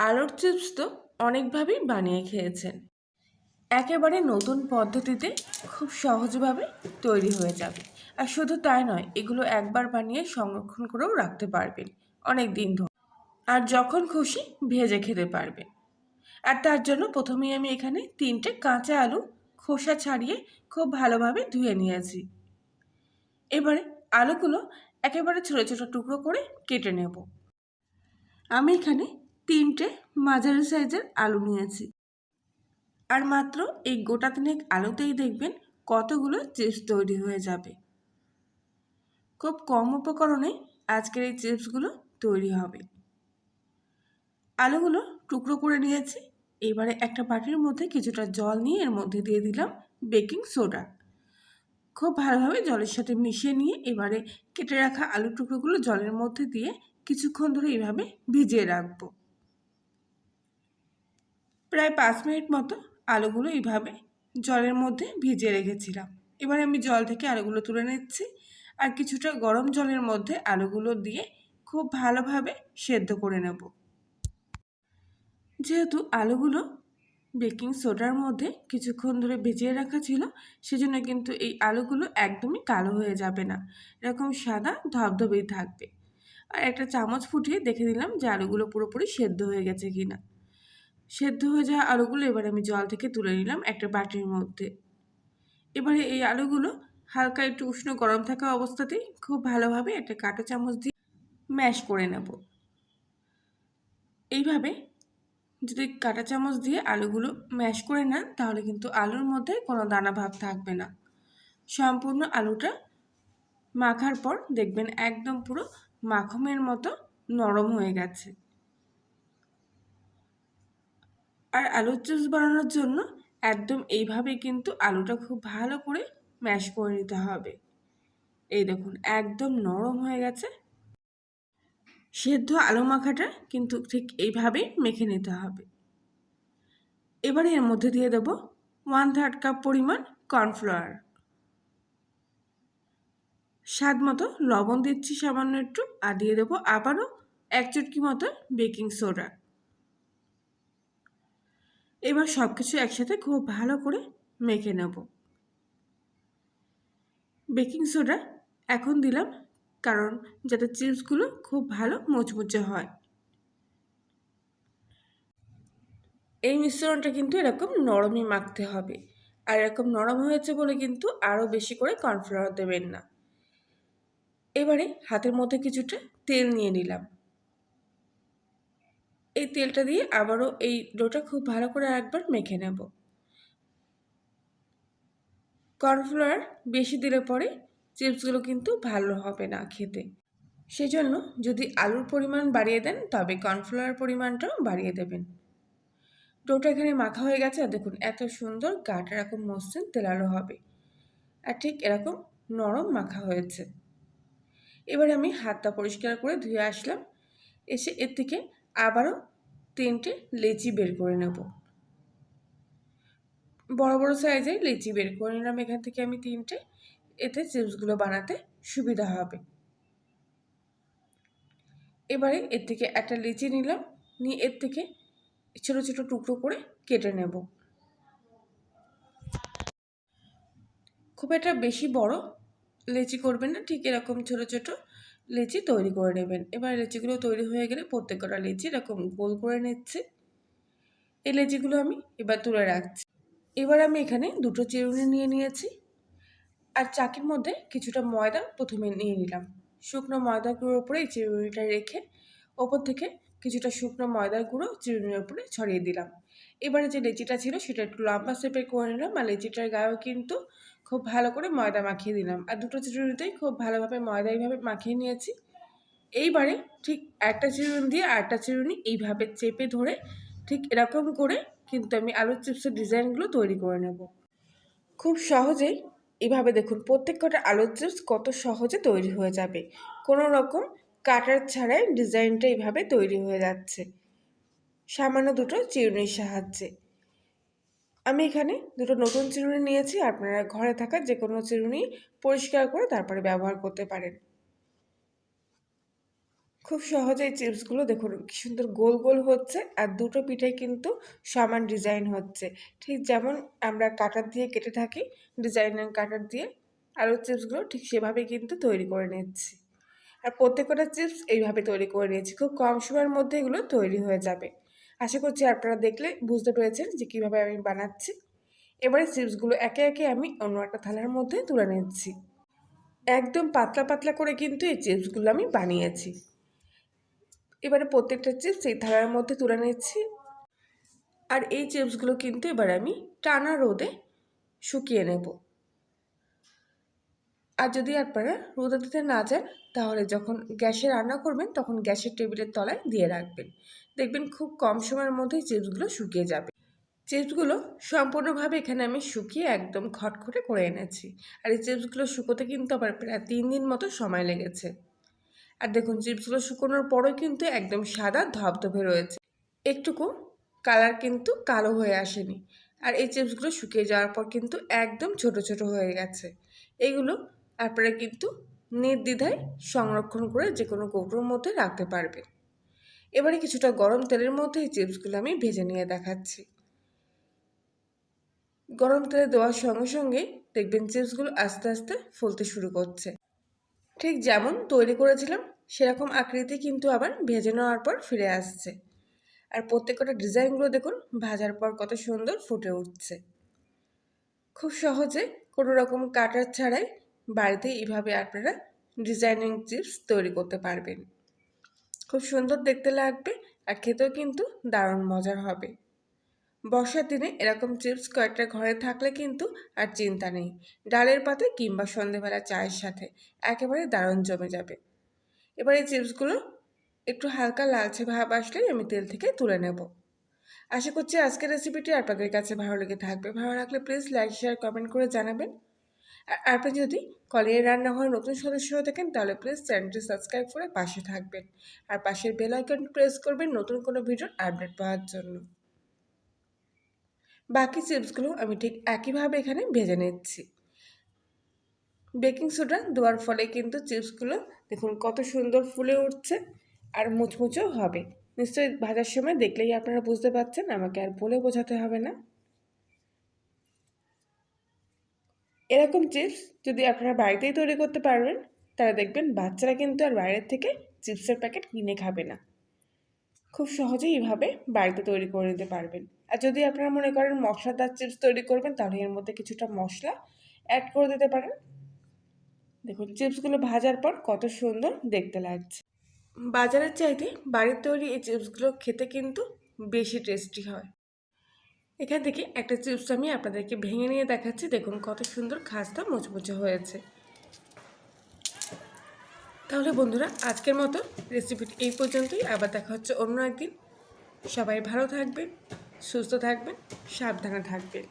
আলুর চিপস তো অনেকভাবেই বানিয়ে খেয়েছেন। একেবারে নতুন পদ্ধতিতে খুব সহজভাবে তৈরি হয়ে যাবে। আর শুধু তাই নয়, এগুলো একবার বানিয়ে সংরক্ষণ করেও রাখতে পারবেন অনেক দিন ধরে। আর যখন খুশি, ভেজে খেতে পারবেন। আর তার জন্য প্রথমেই আমি এখানে তিনটে কাঁচা আলু খোসা ছাড়িয়ে খুব ভালোভাবে ধুয়ে নিয়েছি। এবারে আলুগুলো একেবারে ছোটো ছোটো টুকরো করে কেটে নেব। আমি এখানে তিনটে মাঝারি সাইজের আলু নিয়েছি। আর মাত্র এই গোটা তিনেক আলুতেই দেখবেন কতগুলো চিপস তৈরি হয়ে যাবে। খুব কম উপকরণে আজকের এই চিপসগুলো তৈরি হবে। আলুগুলো টুকরো করে নিয়েছি। এবারে একটা বাটির মধ্যে কিছুটা জল নিয়ে এর মধ্যে দিয়ে দিলাম বেকিং সোডা। খুব ভালোভাবে জলের সাথে মিশিয়ে নিয়ে এবারে কেটে রাখা আলু টুকরোগুলো জলের মধ্যে দিয়ে কিছুক্ষণ ধরে এইভাবে ভিজিয়ে রাখব। প্রায় পাঁচ মিনিট মতো আলুগুলো এইভাবে জলের মধ্যে ভিজিয়ে রেখেছিলাম। এবার আমি জল থেকে আলুগুলো তুলে নিচ্ছি আর কিছুটা গরম জলের মধ্যে আলুগুলো দিয়ে খুব ভালোভাবে সেদ্ধ করে নেব। যেহেতু আলুগুলো বেকিং সোডার মধ্যে কিছুক্ষণ ধরে ভিজিয়ে রাখা ছিল, সেজন্য কিন্তু এই আলুগুলো একদমই কালো হয়ে যাবে না। এরকম সাদা ধবধবেই থাকবে। আর একটা চামচ ফুটিয়ে দেখে দিলাম যে আলুগুলো পুরোপুরি সেদ্ধ হয়ে গেছে কিনা। সেদ্ধ হয়ে যাওয়া আলুগুলো এবার আমি জল থেকে তুলে নিলাম একটা বাটির মধ্যে। এবারে এই আলুগুলো হালকা একটু উষ্ণ গরম থাকা অবস্থাতেই খুব ভালোভাবে একটা কাঁটা চামচ দিয়ে ম্যাশ করে নেব। এইভাবে যদি কাঁটা চামচ দিয়ে আলুগুলো ম্যাশ করে নেন, তাহলে কিন্তু আলুর মধ্যে কোনো দানা ভাব থাকবে না। সম্পূর্ণ আলুটা মাখার পর দেখবেন একদম পুরো মাখমের মতো নরম হয়ে গেছে। আর আলুর চিপস বানানোর জন্য একদম এইভাবে কিন্তু আলুটা খুব ভালো করে ম্যাশ করে নিতে হবে। এই দেখুন, একদম নরম হয়ে গেছে। সেদ্ধ আলু মাখাটা কিন্তু ঠিক এইভাবেই মেখে নিতে হবে। এবারে এর মধ্যে দিয়ে দেব ওয়ান থার্ড কাপ পরিমাণ কর্নফ্লাওয়ার স্বাদ মতো লবণ দিচ্ছি সামান্য একটু, আর দিয়ে দেবো আবারও এক চুটকি মতো বেকিং সোডা এবার সব কিছু একসাথে খুব ভালো করে মেখে নেব। বেকিং সোডা এখন দিলাম কারণ যাতে চিপসগুলো খুব ভালো মুচমুচে হয়। এই মিশ্রণটা কিন্তু এরকম নরমই মাখতে হবে। আর এরকম নরম হয়েছে বলে কিন্তু আরও বেশি করে কর্নফ্লাওয়ার দেবেন না। এবারে হাতের মধ্যে কিছুটা তেল নিয়ে নিলাম। এই তেলটা দিয়ে আবারও এই ডোটা খুব ভালো করে একবার মেখে নেব। কর্নফ্লাওয়ার বেশি দিলে পরে চিপসগুলো কিন্তু ভালো হবে না খেতে। সেজন্য যদি আলুর পরিমাণ বাড়িয়ে দেন, তবে কর্নফ্লাওয়ার পরিমাণটাও বাড়িয়ে দেবেন। ডোটা এখানে মাখা হয়ে গেছে, আর দেখুন এত সুন্দর গাটা এরকম মসৃণ তেলালো হবে। আর ঠিক এরকম নরম মাখা হয়েছে। এবার আমি হাতটা পরিষ্কার করে ধুয়ে আসলাম। এসে এর থেকে আবারও তিনটে লেচি বের করে নেব। বড় বড় সাইজে লেচি বের করে নিলাম এখান থেকে আমি তিনটে। এতে চিপসগুলো বানাতে সুবিধা হবে। এবারে এর থেকে একটা লিচি নিলাম। নিয়ে এর থেকে ছোটো ছোটো টুকরো করে কেটে নেব। খুব একটা বেশি বড় লেচি করবেন না, ঠিক এরকম ছোটো ছোটো লেচি তৈরি করে নেবেন। এবার লেচিগুলো তৈরি হয়ে গেলে প্রত্যেক কটা লেচি এরকম গোল করে নিচ্ছে। এই লেচিগুলো আমি এবার তুলে রাখছি। এবার আমি এখানে দুটো চিরুনি নিয়ে নিয়েছি আর চাকির মধ্যে কিছুটা ময়দা প্রথমে নিয়ে নিলাম। শুকনো ময়দা গুঁড়োর উপরে এই চিরুনিটা রেখে ওপর থেকে কিছুটা শুকনো ময়দার গুঁড়ো চিরুনির উপরে ছড়িয়ে দিলাম। এবারে যে লেচিটা ছিল সেটা একটু লম্বা শেপের করে নিলাম আর লেচিটার গায়েও কিন্তু খুব ভালো করে ময়দা মাখিয়ে দিলাম। আর দুটো চিরুনিতেই খুব ভালোভাবে ময়দা এইভাবে মাখিয়ে নিয়েছি। এইবারে ঠিক একটা চিরুনি দিয়ে আরেকটা চিরুনি এইভাবে চেপে ধরে ঠিক এরকম করে কিন্তু আমি আলুর চিপসের ডিজাইনগুলো তৈরি করে নেব। খুব সহজেই এভাবে দেখুন প্রত্যেক কটা আলুর চিপস কত সহজে তৈরি হয়ে যাবে। কোনো রকম কাটার ছাড়াই ডিজাইনটা এইভাবে তৈরি হয়ে যাচ্ছে। সামান্য দুটো চিরুনির সাহায্যে। আমি এখানে দুটো নতুন চিরুনি নিয়েছি, আপনারা ঘরে থাকা যে কোনো চিরুনি পরিষ্কার করে তারপরে ব্যবহার করতে পারেন। খুব সহজে এই চিপসগুলো দেখুন, কি সুন্দর গোল গোল হচ্ছে আর দুটো পিঠে কিন্তু সমান ডিজাইন হচ্ছে। ঠিক যেমন আমরা কাটার দিয়ে কেটে থাকি, ডিজাইনার কাটার দিয়ে আলুর চিপসগুলো ঠিক সেভাবেই কিন্তু তৈরি করে নিচ্ছি। আর প্রত্যেকটা চিপস এইভাবে তৈরি করে নিয়েছি, খুব কম সময়ের মধ্যে এগুলো তৈরি হয়ে যাবে। আশা করছি আপনারা দেখলে বুঝতে পেরেছেন যে কীভাবে আমি বানাচ্ছি। এবারে চিপসগুলো একে একে আমি অন্য একটা থালার মধ্যে তুলে নিচ্ছি। একদম পাতলা পাতলা করে কিন্তু এই চিপসগুলো আমি বানিয়েছি। এবারে প্রত্যেকটা চিপস এই থালার মধ্যে তুলে নিচ্ছি। আর এই চিপসগুলো কিন্তু এবার আমি টানা রোদে শুকিয়ে নেব। আর যদি আপনারা রোদে দিতে না যান, তাহলে যখন গ্যাসে রান্না করবেন, তখন গ্যাসের টেবিলের তলায় দিয়ে রাখবেন। দেখবেন খুব কম সময়ের মধ্যেই চিপসগুলো শুকিয়ে যাবে। চিপসগুলো সম্পূর্ণভাবে এখানে আমি শুকিয়ে একদম খটখটে করে এনেছি। আর এই চিপসগুলো শুকোতে কিন্তু আবার প্রায় তিন দিন মতো সময় লেগেছে। আর দেখুন, চিপসগুলো শুকোনোর পরেও কিন্তু একদম সাদা ধবধবে রয়েছে। একটুকু কালার কিন্তু কালো হয়ে আসেনি। আর এই চিপসগুলো শুকিয়ে যাওয়ার পর কিন্তু একদম ছোট ছোট হয়ে গেছে। এইগুলো আপনারা কিন্তু নির্দ্বিধায় সংরক্ষণ করে যে কোনো কৌটোর মধ্যে রাখতে পারবেন। এবারে কিছুটা গরম তেলের মধ্যে এই চিপসগুলো আমি ভেজে নিয়ে দেখাচ্ছি। গরম তেলে দেওয়ার সঙ্গে সঙ্গে দেখবেন চিপসগুলো আস্তে আস্তে ফলতে শুরু করছে। ঠিক যেমন তৈরি করেছিলাম, সেরকম আকৃতি কিন্তু আবার ভেজে নেওয়ার পর ফিরে আসছে। আর প্রত্যেকটা ডিজাইনগুলো দেখুন, ভাজার পর কত সুন্দর ফুটে উঠছে। খুব সহজে কোনো রকম কাটার ছাড়াই বাড়িতে এইভাবে আপনারা ডিজাইনিং চিপস তৈরি করতে পারবেন। খুব সুন্দর দেখতে লাগবে আর খেতেও কিন্তু দারুণ মজার হবে। বর্ষার দিনে এরকম চিপস কয়েকটা ঘরে থাকলে কিন্তু আর চিন্তা নেই। ডালের পাতে কিংবা সন্ধেবেলা চায়ের সাথে একেবারে দারুণ জমে যাবে। এবার এই চিপসগুলো একটু হালকা লালচে ভাব আসলেই আমি তেল থেকে তুলে নেব। আশা করছি আজকের রেসিপিটি আপনাদের কাছে ভালো লেগে থাকবে। ভালো লাগলে প্লিজ লাইক শেয়ার কমেন্ট করে জানাবেন। আর আপনি যদি কলিয়ে রান্নাঘরে নতুন সদস্য হয়ে থাকেন, তাহলে প্লিজ চ্যানেলটি সাবস্ক্রাইব করে পাশে থাকবেন। আর পাশের বেল আইকন প্রেস করবেন নতুন কোনো ভিডিওর আপডেট পাওয়ার জন্য। বাকি চিপসগুলো আমি ঠিক একইভাবে এখানে ভেজে নিচ্ছি। বেকিং সোডা দেওয়ার ফলে কিন্তু চিপসগুলো দেখুন কত সুন্দর ফুলে উঠছে আর মুচমুচেও হবে। নিশ্চয়ই ভাজার সময় দেখলেই আপনারা বুঝতে পারছেন, আমাকে আর বলে বোঝাতে হবে না। এরকম চিপস যদি আপনারা বাড়িতেই তৈরি করতে পারবেন, তাহলে দেখবেন বাচ্চারা কিন্তু আর বাইরের থেকে চিপসের প্যাকেট কিনে খাবে না। খুব সহজেই এইভাবে বাড়িতে তৈরি করে নিতে পারবেন। আর যদি আপনারা মনে করেন মশলাদার চিপস তৈরি করবেন, তাহলে এর মধ্যে কিছুটা মশলা অ্যাড করে দিতে পারেন। দেখুন চিপসগুলো ভাজার পর কত সুন্দর দেখতে লাগছে। বাজারের চাইতে বাড়ির তৈরি এই চিপসগুলো খেতে কিন্তু বেশি টেস্টি হয়। এখান থেকে একটা চিপস আমি আপনাদেরকে ভেঙে নিয়ে দেখাচ্ছি। দেখুন কত সুন্দর খাসটা মুচমুচে হয়েছে। তাহলে বন্ধুরা, আজকের মতো রেসিপিটি এই পর্যন্তই। আবার দেখা হচ্ছে অন্য একদিন। সবাই ভালো থাকবেন, সুস্থ থাকবেন, সাবধানে থাকবেন।